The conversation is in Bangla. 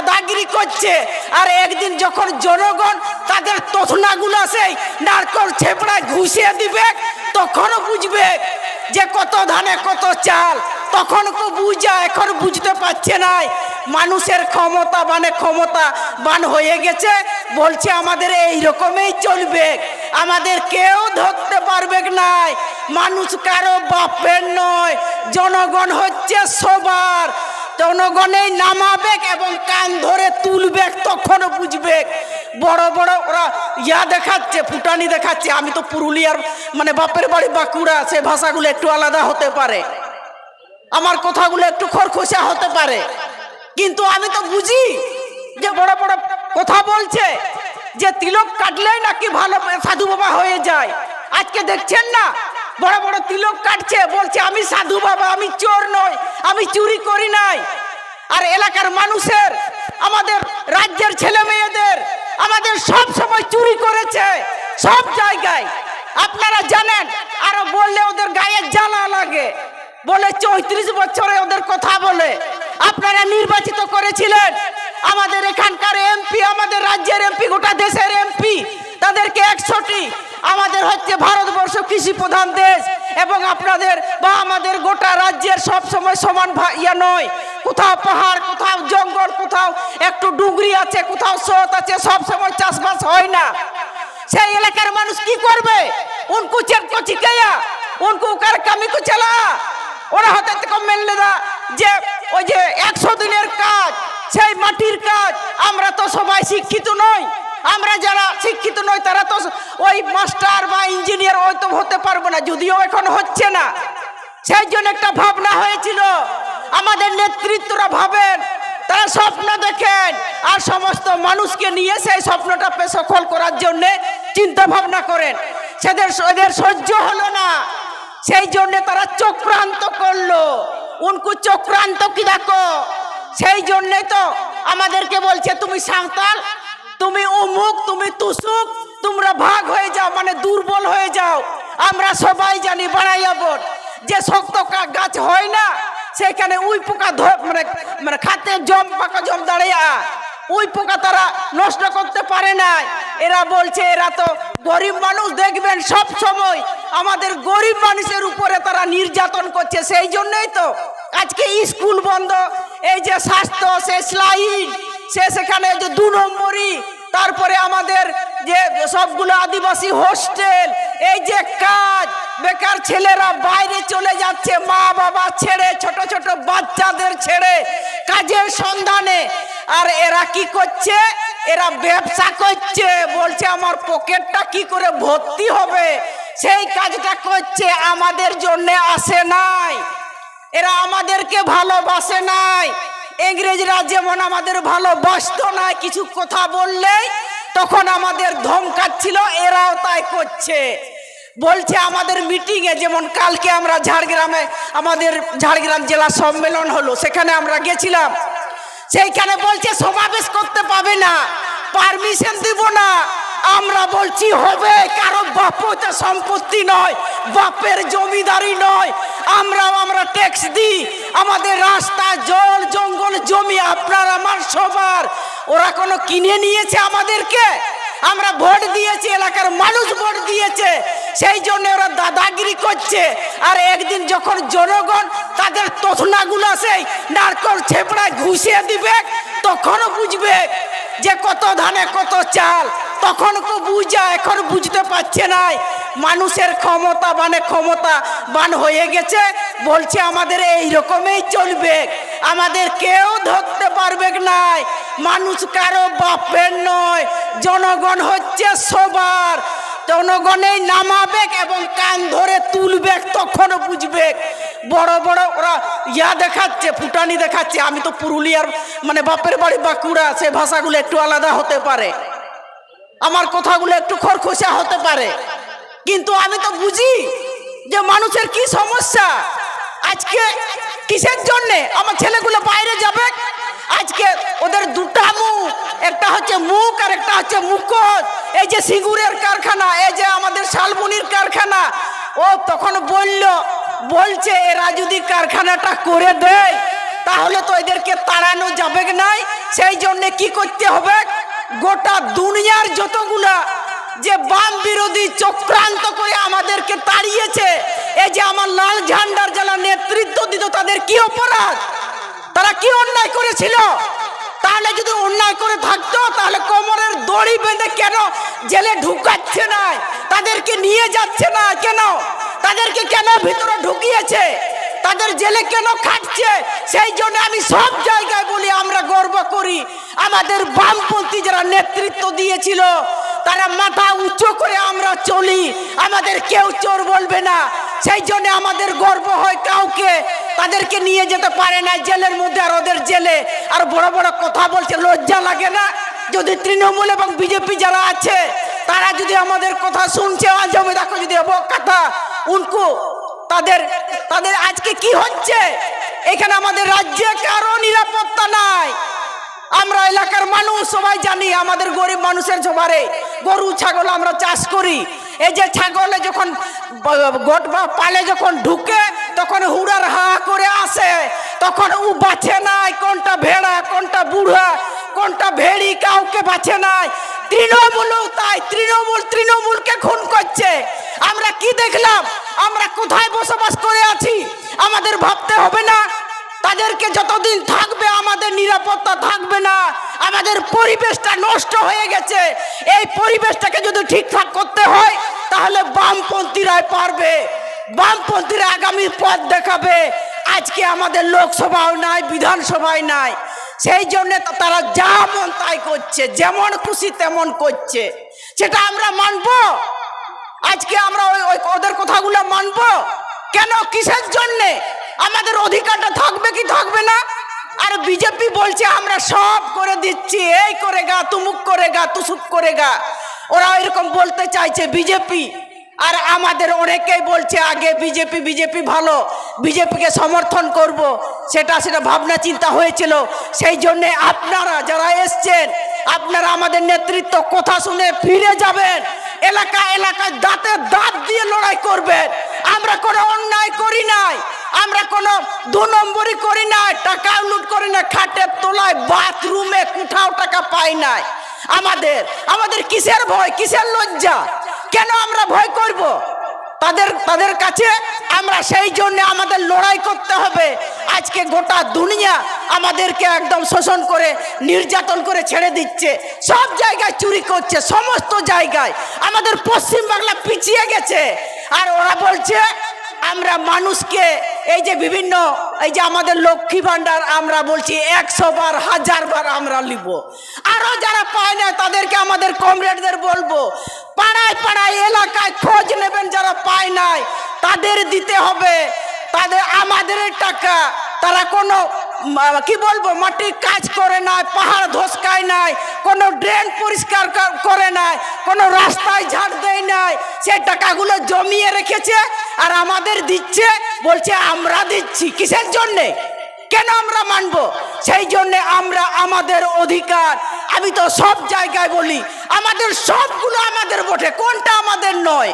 দাদাগিরি করছে। আর একদিন যখন জনগণ তাদের তথনাগুলো সেই নারকল ছেপড়ায় ঘুষিয়ে দিবে, তখনও বুঝবে যে কত ধানে কত চাল। তখন বুঝা, এখন বুঝতে পারছে না মানুষের ক্ষমতা মানে ক্ষমতা বান হয়ে গেছে। বলছে, আমাদের এই রকমই চলবে। আমাদের কেউ ধরতে পারবে নাই। মানুষ কারও বাপের নয়, জনগণ হচ্ছে সবার। জনগণেই নামাবে এবং কান ধরে তুলবে তখন বুঝবে। বড় বড়, ওরা ইয়া দেখাচ্ছে, ফুটানি দেখাচ্ছে। আমি তো পুরুলিয়ার মানে বাপের বাড়ি বাঁকুড়া, সে ভাষাগুলো একটু আলাদা হতে পারে। আমার কথাগুলো একটু খরখসা হতে পারে। কিন্তু আমি তো বুঝি যে বড় বড় কথা বলছে যে তিলক কাটলেই নাকি ভালো সাধু বাবা হয়ে যায়। আজকে দেখছেন না? বড় বড় তিলক কাটছে, বলছে, আমি সাধু বাবা, আমি চোর নই, আমি চুরি করি নাই। আর এলাকার মানুষের, আমাদের রাজ্যের ছেলে মেয়েদের, আমাদের সব সময় চুরি করেছে, সব জায়গায়। আপনারা জানেন, আরও বললে ওদের গায়ে জ্বালা লাগে। বলে চৌত্রিশ বছরে ওদের কথা বলে। আপনারা নির্বাচিত করেছিলেন। আমাদের এখানকার এমপি, আমাদের রাজ্যের এমপি, গোটা দেশের এমপি, তাদেরকে একশোটি। আমাদের হচ্ছে ভারতবর্ষ কৃষি প্রধান দেশ এবং আপনাদের বা আমাদের গোটা রাজ্যের সব সময় সমান ইয়া নয়। কোথাও পাহাড়, কোথাও জঙ্গল, কোথাও একটু ডুগরি আছে, কোথাও স্রোত আছে সব সময় চাষবাস হয় না। সেই এলাকার মানুষ কি করবে? উনকু চেক কো চিকাইয়া উনকু কার কামি কো চালা। ওরা হতে থেকে মেনলে না যে ওই যে একশো দিনের কাজ, সেই মাটির কাজ, আমরা তো সবাই শিক্ষিত নই। আমরা যারা শিক্ষিত নই, তারা তো ওই মাস্টার বা ইঞ্জিনিয়ার, ওই তো হতে পারব না, যদিও এখন হচ্ছে না। সেই জন্য একটা ভাবনা হয়েছিল, আমাদের নেতৃত্বরা ভাবেন, তারা স্বপ্ন দেখেন, আর সমস্ত মানুষকে নিয়ে সেই স্বপ্নটা সফল করার জন্য চিন্তা ভাবনা করেন। সেদের এদের সহ্য হলো না। সেই জন্য তারা চক্রান্ত করল। উনকু চক্রান্ত কি দেখো? সেই জন্যে তো আমাদেরকে বলছে, তুমি সাঁওতাল তুমি উমুক তুমি তুসুক, তোমরা ভাগ হয়ে যাও মানে দুর্বল হয়ে যাও। আমরা সবাই জানি বাড়াইয়াবর যে শক্ত গাছ হয় না, সেখানে উই পোকা মানে মানে খাতে জম পাকা জম দাঁড়িয়ে ওই পোকা তারা নষ্ট করতে পারে না এরা বলছে, এরা তো গরিব মানুষ, দেখবেন সব সময় আমাদের গরিব মানুষের উপরে তারা নির্যাতন করছে, সেই জন্যই তো আজকে স্কুল বন্ধ, এই যে স্বাস্থ্য সে স্লাইড সে সেখানে যে দু নম্বরই, তারপরে আমাদের যে সবগুলো আদিবাসী হোস্টেল, এই যে কাজ, বেকার ছেলেরা বাইরে চলে যাচ্ছে, মা বাবা ছেড়ে, ছোট ছোট বাচ্চাদের ছেড়ে, কাজের সন্ধানে। আর এরা কি করছে? এরা ব্যবসা করছে, বলছে আমার পকেটটা কি করে ভর্তি হবে? সেই কাজটা করছে, আমাদের জন্য আসে নাই। এরা আমাদেরকে ভালোবাসে নাই। ইংরেজরা যেমন আমাদের ভালোবাসতো না, কিছু কথা বললেই তখন আমাদের ধমকাচ্ছিল এরাও তাই করছে। বলছে আমাদের মিটিংয়ে যেমন কালকে আমরা ঝাড়গ্রামে, আমাদের ঝাড়গ্রাম জেলা সম্মেলন হলো, সেখানে আমরা গেছিলাম। সেইখানে বলছে, সমাবেশ করতে পাবে না পারমিশন দিব না। আমরা বলছি, হবে। কারও বাপতে সম্পত্তি নয়, বাপের জমিদারি নয়। আমরাও আমরা ট্যাক্স দিই। আমাদের রাস্তা, জল, জঙ্গল, জমি, আপনার, আমার সবার। ওরা কোনো কিনে নিয়েছে আমাদেরকে? আমরা ভোট দিয়েছি, এলাকার মানুষ ভোট দিয়েছে। সেই জন্য ওরা দাদাগিরি করছে। আর একদিন যখন জনগণ তাদের তথনাগুলো সেই নারকল ছেপড়ায় ঘুষিয়ে দিবে, তখনও বুঝবে যে কত ধানে কত চাল। তখন তো বুঝা, এখন বুঝতে পারছে না মানুষের ক্ষমতা মানে ক্ষমতা বান হয়ে গেছে। বলছে, আমাদের এই রকমই চলবে। আমাদের কেউ ধরতে পারবে নাই। মানুষ কারও বাপের নয়, জনগণ হচ্ছে সবার। জনগণেই নামাবে এবং কান ধরে তুলবে, তখন বুঝবে। বড় বড় ওরা ইয়া দেখাচ্ছে, ফুটানি দেখাচ্ছে। আমি তো পুরুলিয়ার মানে বাপের বাড়ি বাঁকুড়া, সে ভাষাগুলো একটু আলাদা হতে পারে। আমার কথাগুলো একটু খরখসা হতে পারে। কিন্তু আমি তো বুঝি যে মানুষের কি সমস্যা। আজকে কিসের জন্যে আমার ছেলেগুলো বাইরে যাবে? আজকে ওদের দুটা মুখ, একটা হচ্ছে মুখ আর একটা হচ্ছে মুখোশ। এই যে সিঙ্গুরের কারখানা, এই যে আমাদের শালবনির কারখানা, ও তখন বলল, বলছে, এরা যদি কারখানাটা করে দেয়, তাহলে তো এদেরকে তাড়ানো যাবে নাই। সেই জন্য কি করতে হবে? গোটা দুনিয়ার যতগুলা যে বাম বিরোধী চক্রান্ত করে আমাদেরকে তাড়িয়েছে, এই যে আমার লাল ঝান্ডার যারা নেতৃত্ব দিত তাদের কি অপরাধ? তারা কি অন্যায় করেছিল? তাহলে যদি অন্যায় করে থাকতো, তাহলে কোমরের দড়ি বেঁধে কেন জেলে ঢুকাচ্ছে না? তাদেরকে নিয়ে যাচ্ছে না কেন? তাদেরকে কেন ভিতরে ঢুকিয়েছে? তাদের জেলে কেন খাটছে? সেই জন্য আমি সব জায়গায় বলি আমাদের বামপন্থী যারা নেতৃত্ব দিয়েছিল, তারা মাথা উঁচু করে আমরা চলি। আমাদের কেউ চোর বলবে না। সেই জন্য আমাদের গর্ব হয় কাউকে। তাদেরকে নিয়ে যেতে পারে না জেলের মধ্যে আর ওদের জেলে। আর বড় বড় কথা বলছে, লজ্জা লাগে না? যদি তৃণমূল এবং বিজেপি যারা আছে, তারা যদি আমাদের কথা শুনছে আজমে দেখো যদি কথা উনকু, তাদের তাদের আজকে কি হচ্ছে? এখানে আমাদের রাজ্যে কারও নিরাপত্তা নাই। আমরা এলাকার মানুষ, সবাই জানি আমাদের গরিব মানুষের জবারে গরু, ছাগল আমরা চাষ করি। এই যে ছাগলে যখন গোট বা পালে যখন ঢুকে, তখন হুড়ার হা করে আসে। তখন ও বাছে নাই, কোনটা ভেড়া, কোনটা বুড়া, কোনটা ভেড়ি, কাউকে বাছে নাই। তৃণমূলও তাই, তৃণমূল, তৃণমূলকে খুন করছে। আমরা কি দেখলাম? আমরা কোথায় বসবাস করে আছি? আমাদের ভাবতে হবে না। তাদেরকে যতদিন থাকবে, আমাদের নিরাপত্তা থাকবে না। আমাদের পরিবেশটা নষ্ট হয়ে গেছে। এই পরিবেশটাকে যদি ঠিকঠাক করতে হয়, তাহলে বামপন্থীরাই পারবে। বামপন্থীরা আগামী পথ দেখাবে। আজকে আমাদের লোকসভাও নাই, বিধানসভায় নাই। সেই জন্য তারা যা মন তাই করছে, যেমন খুশি তেমন করছে। সেটা আমরা মানবো? আজকে আমরা ওই ওদের কথাগুলো মানবো? কেন? কিসের জন্যে? আমাদের অধিকারটা থাকবে কি থাকবে না? আর বিজেপি বলছে, আমরা সব করে দিচ্ছি। এই করে গা, তুমুক করে গা, তুসুক করে গা। ওরা এরকম বলতে চাইছে বিজেপি। আর আমাদের অনেকেই বলছে, আগে বিজেপি বিজেপি ভালো। বিজেপিকে সমর্থন করব। সেটা সেটা ভাবনা, চিন্তা হয়েছিল। সেই জন্যে আপনারা যারা এসছেন, আপনারা আমাদের নেতৃত্ব কথা শুনে ফিরে যাবেন। এলাকা, এলাকায় দাঁতে দাঁত দিয়ে লড়াই করবেন। আমরা কোনো অন্যায় কোনো দু নম্বরই করি নাই টাকা লুট করি না খাটের তোলায় বাথরুমে কোথাও টাকা পাই নাই। আমাদের আমাদের কিসের ভয়, কিসের লজ্জা? কেন আমরা ভয় করব? তাদের তাদের কাছে আমরা সেই জন্য আমাদের লড়াই করতে হবে। আজকে গোটা দুনিয়া আমাদেরকে একদম শোষণ করে, নির্যাতন করে ছেড়ে দিচ্ছে। সব জায়গায় চুরি করছে, সমস্ত জায়গায়। আমাদের পশ্চিম বাংলা পিছিয়ে গেছে। আর ওরা বলছে, আমরা মানুষকে এই যে বিভিন্ন, এই যে আমাদের লক্ষ্মী ভাণ্ডার আমরা বলছি, একশো বার, হাজার বার আমরা নিব আরও যারা পায় না, তাদেরকে আমাদের কমরেডদের বলব, পাড়ায় পাড়ায়, এলাকায় খোঁজ নেবেন যারা পায় নাই, তাদের দিতে হবে। তাদের, আমাদের টাকা, তারা কোনো কি বলব মাটির কাজ করে নাই, পাহাড় ধসকায় নাই, কোনো ড্রেন পরিষ্কার করে নাই, কোনো রাস্তায় ঝাড় দেয় নাই, সে টাকাগুলো জমিয়ে রেখেছে আর আমাদের দিচ্ছে, বলছে আমরা দিচ্ছি। কিসের জন্যে? কেন আমরা মানব? সেই জন্য আমরা আমাদের অধিকার। আমি তো সব জায়গায় বলি, আমাদের সবগুলো আমাদের বটে, কোনটা আমাদের নয়?